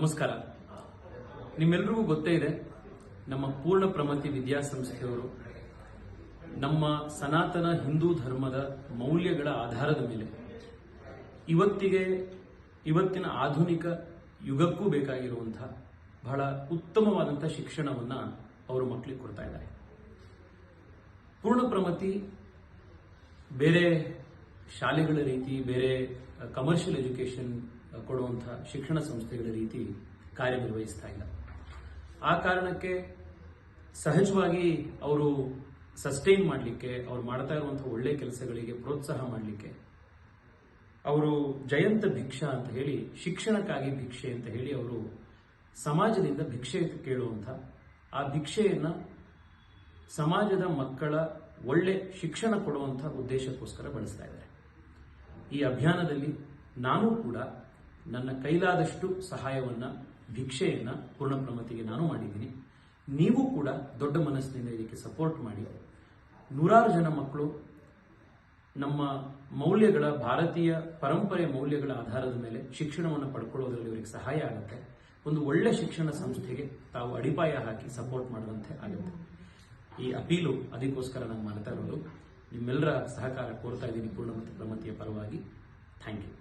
ನಮಸ್ಕಾರ. ನಿಮ್ಮೆಲ್ರಿಗೂ ಗೊತ್ತೇ ಇದೆ, ನಮ್ಮ ಪೂರ್ಣ ಪ್ರಮತಿ ವಿದ್ಯಾಸಂಸ್ಥೆಯವರು ನಮ್ಮ ಸನಾತನ ಹಿಂದೂ ಧರ್ಮದ ಮೌಲ್ಯಗಳ ಆಧಾರದ ಮೇಲೆ ಇವತ್ತಿಗೆ, ಇವತ್ತಿನ ಆಧುನಿಕ ಯುಗಕ್ಕೂ ಬೇಕಾಗಿರುವಂತಹ ಬಹಳ ಉತ್ತಮವಾದಂತಹ ಶಿಕ್ಷಣವನ್ನ ಅವರು ಮಕ್ಕಳಿಗೆ ಕೊಡ್ತಾ ಇದ್ದಾರೆ. ಪೂರ್ಣ ಪ್ರಮತಿ ಬೇರೆ ಶಾಲೆಗಳ ರೀತಿ, ಬೇರೆ ಕಮರ್ಷಿಯಲ್ ಎಜುಕೇಶನ್ ಕೊಡುವಂತಹ ಶಿಕ್ಷಣ ಸಂಸ್ಥೆಗಳ ರೀತಿ ಕಾರ್ಯನಿರ್ವಹಿಸ್ತಾ ಇಲ್ಲ. ಆ ಕಾರಣಕ್ಕೆ ಸಹಜವಾಗಿ ಅವರು ಸಸ್ಟೈನ್ ಮಾಡಲಿಕ್ಕೆ, ಅವ್ರು ಮಾಡ್ತಾ ಇರುವಂತಹ ಒಳ್ಳೆ ಕೆಲಸಗಳಿಗೆ ಪ್ರೋತ್ಸಾಹ ಮಾಡಲಿಕ್ಕೆ, ಅವರು ಜಯಂತ ಭಿಕ್ಷಾ ಅಂತ ಹೇಳಿ, ಶಿಕ್ಷಣಕ್ಕಾಗಿ ಭಿಕ್ಷೆ ಅಂತ ಹೇಳಿ ಅವರು ಸಮಾಜದಿಂದ ಭಿಕ್ಷೆ ಕೇಳುವಂಥ, ಆ ಭಿಕ್ಷೆಯನ್ನ ಸಮಾಜದ ಮಕ್ಕಳ ಒಳ್ಳೆ ಶಿಕ್ಷಣ ಕೊಡುವಂಥ ಉದ್ದೇಶಕ್ಕೋಸ್ಕರ ಬಳಸ್ತಾ ಇದ್ದಾರೆ. ಈ ಅಭಿಯಾನದಲ್ಲಿ ನಾನು ಕೂಡ ನನ್ನ ಕೈಲಾದಷ್ಟು ಸಹಾಯವನ್ನ, ಭಿಕ್ಷೆಯನ್ನ ಪೂರ್ಣ ಪ್ರಮತಿಗೆ ನಾನು ಮಾಡಿದ್ದೀನಿ. ನೀವು ಕೂಡ ದೊಡ್ಡ ಮನಸ್ಸಿನಿಂದ ಇದಕ್ಕೆ ಸಪೋರ್ಟ್ ಮಾಡಿ. ನೂರಾರು ಜನ ಮಕ್ಕಳು ನಮ್ಮ ಮೌಲ್ಯಗಳ, ಭಾರತೀಯ ಪರಂಪರೆ ಮೌಲ್ಯಗಳ ಆಧಾರದ ಮೇಲೆ ಶಿಕ್ಷಣವನ್ನು ಪಡ್ಕೊಳ್ಳೋದ್ರಲ್ಲಿ ಇವರಿಗೆ ಸಹಾಯ ಆಗುತ್ತೆ. ಒಂದು ಒಳ್ಳೆ ಶಿಕ್ಷಣ ಸಂಸ್ಥೆಗೆ ತಾವು ಅಡಿಪಾಯ ಹಾಕಿ ಸಪೋರ್ಟ್ ಮಾಡುವಂತೆ ಆಗುತ್ತೆ. ಈ ಅಪೀಲು ಅದಕ್ಕೋಸ್ಕರ ನಾನು ಮಾಡ್ತಾ ಇರೋದು. ನಿಮ್ಮೆಲ್ಲರ ಸಹಕಾರ ಕೋರ್ತಾ ಇದ್ದೀನಿ ಪೂರ್ಣ ಮತ್ತು ಪ್ರಮತಿಯ ಪರವಾಗಿ. Thank you